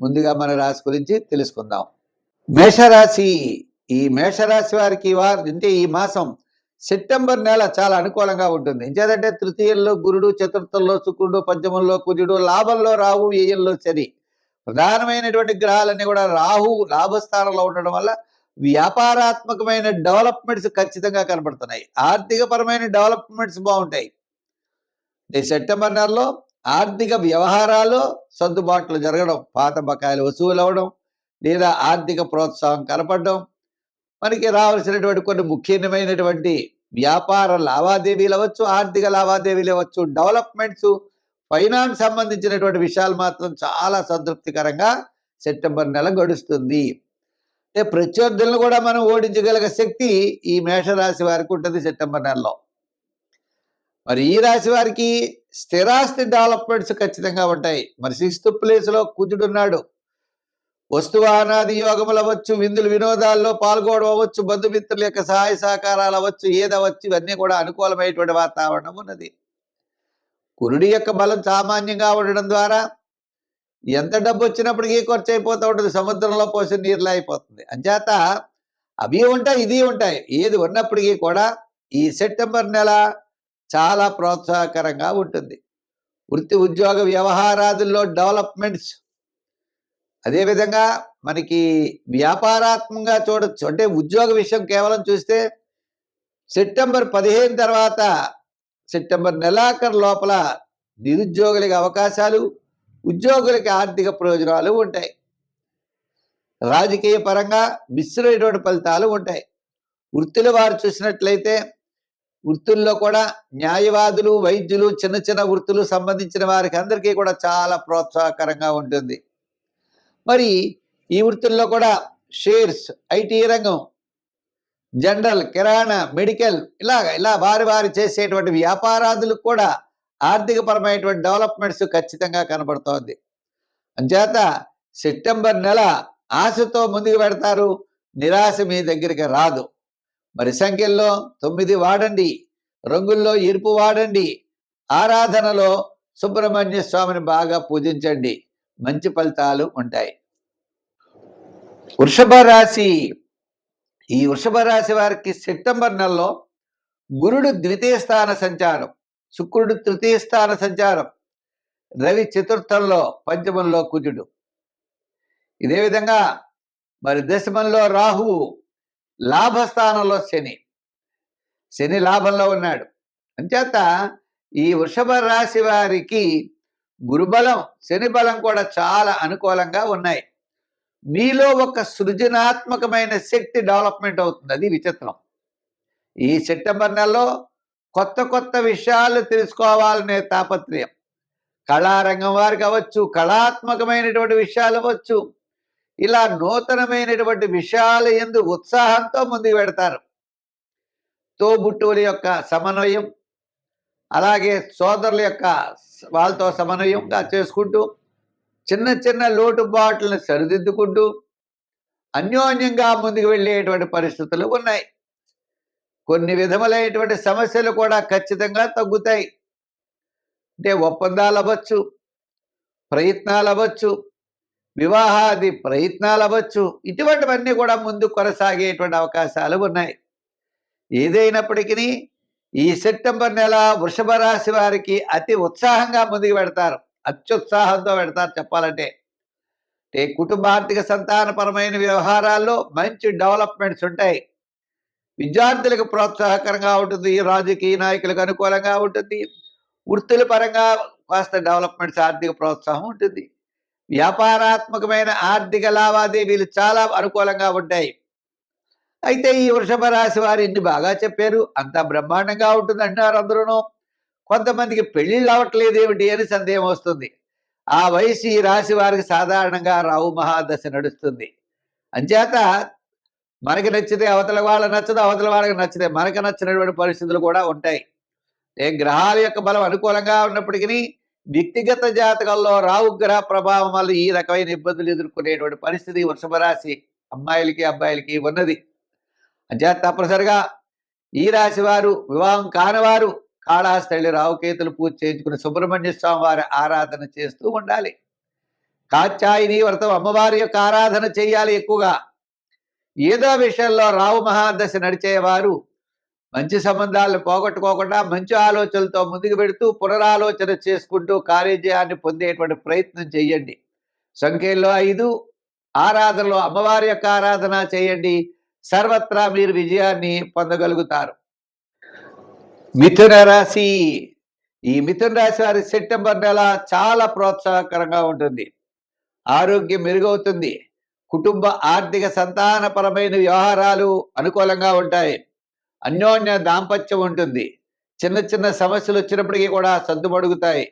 ముందుగా మన రాశి గురించి తెలుసుకుందాం. మేషరాశి ఈ మేషరాశి వారికి వారు అంటే ఈ మాసం సెప్టెంబర్ నెల చాలా అనుకూలంగా ఉంటుంది. ఇంకేదంటే తృతీయంలో గురుడు చతుర్థంలో శుక్రుడు పంచమంలో కుజుడు లాభంలో రాహు వ్యయంలో శని. ప్రధానమైనటువంటి గ్రహాలన్నీ కూడా రాహు లాభస్థానంలో ఉండడం వల్ల వ్యాపారాత్మకమైన డెవలప్మెంట్స్ ఖచ్చితంగా కనబడుతున్నాయి. ఆర్థికపరమైన డెవలప్మెంట్స్ బాగుంటాయి. సెప్టెంబర్ నెలలో ఆర్థిక వ్యవహారాలు సర్దుబాట్లు జరగడం పాత బకాయిలు వసూలు అవ్వడం లేదా ఆర్థిక ప్రోత్సాహం కనపడడం మనకి రావాల్సినటువంటి కొన్ని ముఖ్యమైనటువంటి వ్యాపార లావాదేవీలు అవ్వచ్చు ఆర్థిక లావాదేవీలు అవ్వచ్చు డెవలప్మెంట్స్ ఫైనాన్స్ సంబంధించినటువంటి విషయాలు మాత్రం చాలా సంతృప్తికరంగా సెప్టెంబర్ నెల గడుస్తుంది. అంటే ప్రత్యర్థులను కూడా మనం ఓడించగలిగే శక్తి ఈ మేషరాశి వారికి ఉంటుంది సెప్టెంబర్ నెలలో. మరి ఈ రాశి వారికి స్థిరాస్తి డెవలప్మెంట్స్ ఖచ్చితంగా ఉంటాయి. మరి సిక్స్త్ ప్లేస్లో కుజుడున్నాడు వస్తువానాది యోగములు అవ్వచ్చు విందులు వినోదాల్లో పాల్గొనడం అవ్వచ్చు బంధుమిత్రుల యొక్క సహాయ సహకారాలు అవ్వచ్చు ఏదవచ్చు ఇవన్నీ కూడా అనుకూలమైనటువంటి వాతావరణం ఉన్నది. కురుడి యొక్క బలం సామాన్యంగా ఉండడం ద్వారా ఎంత డబ్బు వచ్చినప్పటికీ ఖర్చు అయిపోతూ ఉంటుంది సముద్రంలో పోసిన నీరులా అయిపోతుంది. అంచేత అవి ఉంటాయి ఇది ఉంటాయి. ఏది ఉన్నప్పటికీ కూడా ఈ సెప్టెంబర్ నెల చాలా ప్రోత్సాహకరంగా ఉంటుంది. వృత్తి ఉద్యోగ వ్యవహారాదుల్లో డెవలప్మెంట్స్ అదేవిధంగా మనకి వ్యాపారాత్మకంగా చూడొచ్చు. అంటే ఉద్యోగ విషయం కేవలం చూస్తే సెప్టెంబర్ పదిహేను తర్వాత సెప్టెంబర్ నెలాఖరు లోపల నిరుద్యోగులకి అవకాశాలు ఉద్యోగులకి ఆర్థిక ప్రయోజనాలు ఉంటాయి. రాజకీయ పరంగా మిశ్రమైనటువంటి ఫలితాలు ఉంటాయి. వృత్తిలో వారు చూసినట్లయితే వృత్తుల్లో కూడా న్యాయవాదులు వైద్యులు చిన్న చిన్న వృత్తులు సంబంధించిన వారికి అందరికీ కూడా చాలా ప్రోత్సాహకరంగా ఉంటుంది. మరి ఈ వృత్తుల్లో కూడా షేర్స్ ఐటీ రంగం జనరల్ కిరాణా మెడికల్ ఇలా ఇలా వారి వారి చేసేటువంటి వ్యాపారాదులకు కూడా ఆర్థికపరమైనటువంటి డెవలప్మెంట్స్ ఖచ్చితంగా కనబడుతోంది. అంచేత సెప్టెంబర్ నెల ఆశతో ముందుకు పెడతారు నిరాశ మీ దగ్గరికి రాదు. మరి సంఖ్యల్లో తొమ్మిది వాడండి రంగుల్లో ఎరుపు వాడండి ఆరాధనలో సుబ్రహ్మణ్య స్వామిని బాగా పూజించండి. మంచి ఫలితాలు ఉంటాయి. వృషభ రాశి. ఈ వృషభ రాశి వారికి సెప్టెంబర్ నెలలో గురుడు ద్వితీయ స్థాన సంచారం శుక్రుడు తృతీయ స్థాన సంచారం రవి చతుర్థంలో పంచమంలో కుజుడు. ఇదే విధంగా మరి దశమంలో రాహువు లాభస్థానంలో శని. శని లాభంలో ఉన్నాడు. అంచేత ఈ వృషభ రాశి వారికి గురుబలం శని బలం కూడా చాలా అనుకూలంగా ఉన్నాయి. మీలో ఒక సృజనాత్మకమైన శక్తి డెవలప్మెంట్ అవుతుంది. అది విచిత్రం. ఈ సెప్టెంబర్ నెలలో కొత్త కొత్త విషయాలు తెలుసుకోవాలనే తాపత్రయం. కళారంగం వారికి అవ్వచ్చు కళాత్మకమైనటువంటి విషయాలు అవ్వచ్చు. ఇలా నూతనమైనటువంటి విషయాలు ఎందు ఉత్సాహంతో ముందుకు పెడతారు. తోబుట్టువుల యొక్క సమన్వయం అలాగే సోదరుల యొక్క వాళ్ళతో సమన్వయంగా చేసుకుంటూ చిన్న చిన్న లోటుబాట్లను సరిదిద్దుకుంటూ అన్యోన్యంగా ముందుకు వెళ్ళేటువంటి పరిస్థితులు ఉన్నాయి. కొన్ని విధములైనటువంటి సమస్యలు కూడా ఖచ్చితంగా తగ్గుతాయి. అంటే ఒప్పందాలు అవ్వచ్చు ప్రయత్నాలు అవ్వచ్చు వివాహాది ప్రయత్నాలు అవ్వచ్చు. ఇటువంటివన్నీ కూడా ముందు కొనసాగేటువంటి అవకాశాలు ఉన్నాయి. ఏదైనప్పటికీ ఈ సెప్టెంబర్ నెల వృషభ రాశి వారికి అతి ఉత్సాహంగా ముందుకు పెడతారు. అత్యుత్సాహంతో పెడతారు చెప్పాలంటే. అంటే కుటుంబార్థిక సంతానపరమైన వ్యవహారాల్లో మంచి డెవలప్మెంట్స్ ఉంటాయి. విద్యార్థులకు ప్రోత్సాహకరంగా ఉంటుంది. రాజకీయ నాయకులకు అనుకూలంగా ఉంటుంది. వృత్తుల పరంగా కాస్త డెవలప్మెంట్స్ ఆర్థిక ప్రోత్సాహం ఉంటుంది. వ్యాపారాత్మకమైన ఆర్థిక లావాదేవీలు చాలా అనుకూలంగా ఉంటాయి. అయితే ఈ వృషభ రాశి వారు ఇన్ని బాగా చెప్పారు. అంత బ్రహ్మాండంగా ఉంటుంది అంటున్నారు అందరూ కొంతమందికి పెళ్ళిళ్ళు అవ్వట్లేదు ఏమిటి అని సందేహం వస్తుంది. ఆ వయసు ఈ రాశి వారికి సాధారణంగా రావు మహాదశ నడుస్తుంది. అంచేత మనకి నచ్చితే అవతల వాళ్ళకి నచ్చదు అవతల వాళ్ళకి నచ్చితే మనకు నచ్చినటువంటి పరిస్థితులు కూడా ఉంటాయి. ఏ గ్రహాల యొక్క బలం అనుకూలంగా ఉన్నప్పటికీ వ్యక్తిగత జాతకంలో రావు గ్రహ ప్రభావం వల్ల ఈ రకమైన ఇబ్బందులు ఎదుర్కొనేటువంటి పరిస్థితి వృషభ రాశి అమ్మాయిలకి అబ్బాయిలకి ఉన్నది. అంచేత తప్పనిసరిగా ఈ రాశి వారు వివాహం కానివారు కాళాస్థలి రావుకేతులు పూజ చేయించుకుని సుబ్రహ్మణ్య స్వామి వారి ఆరాధన చేస్తూ ఉండాలి. కాచాయిని వ్రతం అమ్మవారి యొక్క ఆరాధన చేయాలి ఎక్కువగా. ఏదో విషయంలో రావు మహాదశ నడిచేవారు మంచి సంబంధాలను పోగొట్టుకోకుండా మంచి ఆలోచనలతో ముందుకు పెడుతూ పునరాలోచన చేసుకుంటూ కార్యజయాన్ని పొందేటువంటి ప్రయత్నం చేయండి. సంఖ్యలో ఐదు ఆరాధనలో అమ్మవారి యొక్క ఆరాధన చేయండి. సర్వత్రా మీరు విజయాన్ని పొందగలుగుతారు. మిథున రాశి. ఈ మిథున రాశి వారి సెప్టెంబర్ నెల చాలా ప్రోత్సాహకరంగా ఉంటుంది. ఆరోగ్యం మెరుగవుతుంది. కుటుంబ ఆర్థిక సంతానపరమైన వ్యవహారాలు అనుకూలంగా ఉంటాయి. అన్యోన్య దాంపత్యం ఉంటుంది. చిన్న చిన్న సమస్యలు వచ్చినప్పటికీ కూడా సర్దుమడుగుతాయి.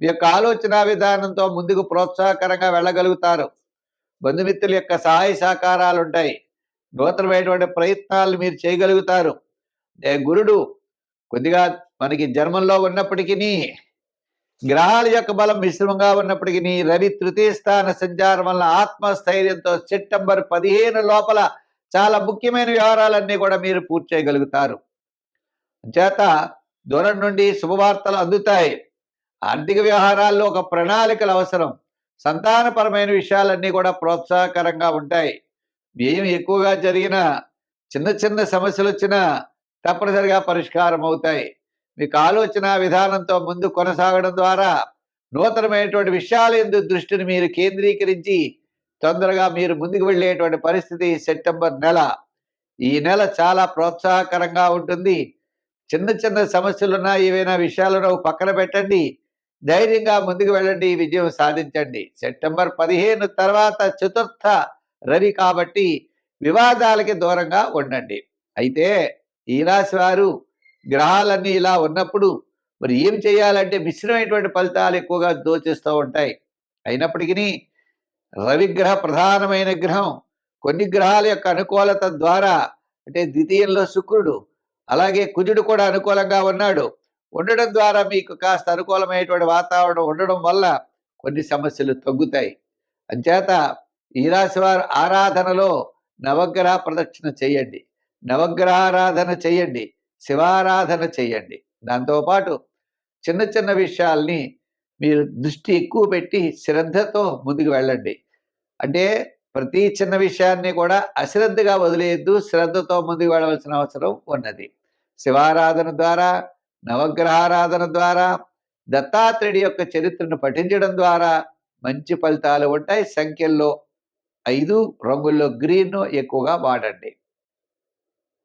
మీ యొక్క ఆలోచన విధానంతో ముందుకు ప్రోత్సాహకరంగా వెళ్ళగలుగుతారు. బంధుమిత్రుల యొక్క సహాయ సహకారాలు ఉంటాయి. నూతనమైనటువంటి ప్రయత్నాలు మీరు చేయగలుగుతారు. ఏ గురుడు కొద్దిగా మనకి జన్మంలో ఉన్నప్పటికీ గ్రహాల యొక్క బలం మిశ్రమంగా ఉన్నప్పటికీ రవి తృతీయ స్థాన సంచారం వల్ల ఆత్మస్థైర్యంతో సెప్టెంబర్ పదిహేను లోపల చాలా ముఖ్యమైన వ్యవహారాలన్నీ కూడా మీరు పూర్తి చేయగలుగుతారు. చేత దూరం నుండి శుభవార్తలు అందుతాయి. ఆర్థిక వ్యవహారాల్లో ఒక ప్రణాళికలు అవసరం. సంతానపరమైన విషయాలన్నీ కూడా ప్రోత్సాహకరంగా ఉంటాయి. వ్యయం ఎక్కువగా జరిగిన చిన్న చిన్న సమస్యలు వచ్చినా తప్పనిసరిగా పరిష్కారం అవుతాయి. మీకు ఆలోచన విధానంతో ముందు కొనసాగడం ద్వారా నూతనమైనటువంటి విషయాల దృష్టిని మీరు కేంద్రీకరించి తొందరగా మీరు ముందుకు వెళ్ళేటువంటి పరిస్థితి సెప్టెంబర్ నెల. ఈ నెల చాలా ప్రోత్సాహకరంగా ఉంటుంది. చిన్న చిన్న సమస్యలున్నా ఏవైనా విషయాలను పక్కన పెట్టండి. ధైర్యంగా ముందుకు వెళ్ళండి. విజయం సాధించండి. సెప్టెంబర్ పదిహేను తర్వాత చతుర్థ రవి కాబట్టి వివాదాలకి దూరంగా ఉండండి. అయితే ఈ రాశి వారు గ్రహాలన్నీ ఇలా ఉన్నప్పుడు మరి ఏం చేయాలంటే మిశ్రమైనటువంటి ఫలితాలు ఎక్కువగా దోచేస్తూ ఉంటాయి. అయినప్పటికీ రవిగ్రహ ప్రధానమైన గ్రహం. కొన్ని గ్రహాల యొక్క అనుకూలత ద్వారా అంటే ద్వితీయంలో శుక్రుడు అలాగే కుజుడు కూడా అనుకూలంగా ఉన్నాడు. ఉండడం ద్వారా మీకు కాస్త అనుకూలమైనటువంటి వాతావరణం ఉండడం వల్ల కొన్ని సమస్యలు తగ్గుతాయి. అంచేత ఈ రాశి వారు ఆరాధనలో నవగ్రహ ప్రదక్షిణ చేయండి. నవగ్రహారాధన చేయండి. శివారాధన చేయండి. దాంతోపాటు చిన్న చిన్న విషయాల్ని మీరు దృష్టి ఎక్కువ పెట్టి శ్రద్ధతో ముందుకు వెళ్ళండి. అంటే ప్రతి చిన్న విషయాన్ని కూడా అశ్రద్ధగా వదిలేయద్దు శ్రద్ధతో ముందుకు వెళ్ళవలసిన అవసరం ఉన్నది. శివారాధన ద్వారా నవగ్రహారాధన ద్వారా దత్తాత్రేయుడి యొక్క చరిత్రను పఠించడం ద్వారా మంచి ఫలితాలు ఉంటాయి. సంఖ్యల్లో ఐదు రంగుల్లో గ్రీన్ ఎక్కువగా వాడండి.